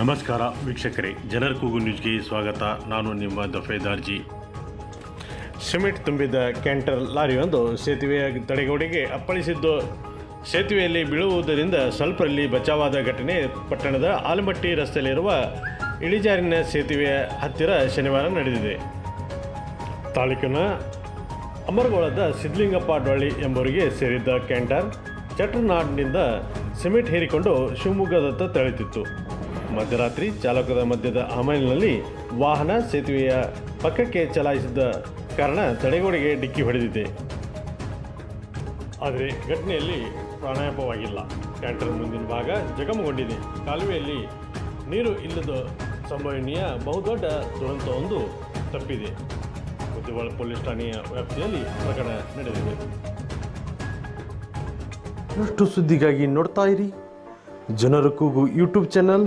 ನಮಸ್ಕಾರ ವೀಕ್ಷಕರೇ, ಜನರ ಕೂಗು ನ್ಯೂಸ್ಗೆ ಸ್ವಾಗತ. ನಾನು ನಿಮ್ಮ ದಫೇದಾರ್ಜಿ ಸಿಮೆಂಟ್ ತುಂಬಿದ ಕ್ಯಾಂಟರ್ ಲಾರಿಯೊಂದು ಸೇತುವೆಯ ತಡೆಗೋಡೆಗೆ ಅಪ್ಪಳಿಸಿದ್ದು. ಸೇತುವೆಯಲ್ಲಿ ಬೀಳುವುದರಿಂದ ಸ್ವಲ್ಪರಲ್ಲಿ ಬಚಾವಾದ ಘಟನೆ. ಪಟ್ಟಣದ ಆಲಮಟ್ಟಿ ರಸ್ತೆಯಲ್ಲಿರುವ ಇಳಿಜಾರಿನ ಸೇತುವೆಯ ಹತ್ತಿರ ಶನಿವಾರ ನಡೆದಿದೆ. ತಾಲೂಕಿನ ಅಮರಗೋಳದ ಸಿದ್ಲಿಂಗಪ್ಪ ಡೊಳ್ಳಿ ಎಂಬುವರಿಗೆ ಸೇರಿದ್ದ ಕ್ಯಾಂಟರ್. ಚಟ್ರನಾಡ್ನಿಂದ ಸಿಮೆಂಟ್ ಹೇರಿಕೊಂಡು ಶಿವಮೊಗ್ಗದತ್ತ ತೆರಳುತ್ತಿತ್ತು ಮಧ್ಯರಾತ್ರಿ ಚಾಲಕದ ಮಧ್ಯದ ಅಮಲಿನಲ್ಲಿ ವಾಹನ ಸೇತುವೆಯ ಪಕ್ಕಕ್ಕೆ ಚಲಾಯಿಸಿದ ಕಾರಣ ತಡೆಗೋಡೆಗೆ ಡಿಕ್ಕಿ ಹೊಡೆದಿದೆ. ಆದರೆ ಘಟನೆಯಲ್ಲಿ ಪ್ರಾಣಾಯಾಮವಾಗಿಲ್ಲ. ಕ್ಯಾಂಟರ್ ಮುಂದಿನ ಭಾಗ ಜಗಮಗೊಂಡಿದೆ. ಕಾಲುವೆಯಲ್ಲಿ ನೀರು ಇಲ್ಲದ ಸಂಭವನೀಯ ಬಹುದೊಡ್ಡ ದುರಂತವೊಂದು ತಪ್ಪಿದೆ. ಬುದ್ಧಿವಾಳ ಪೊಲೀಸ್ ಠಾಣೆಯ ವ್ಯಾಪ್ತಿಯಲ್ಲಿ ಪ್ರಕರಣ ನಡೆದಿದೆ. ಇಷ್ಟು ಸುದ್ದಿಗಾಗಿ ನೋಡ್ತಾ ಇರಿ. ಜನರ ಕೂಗು ಯೂಟ್ಯೂಬ್ ಚಾನಲ್.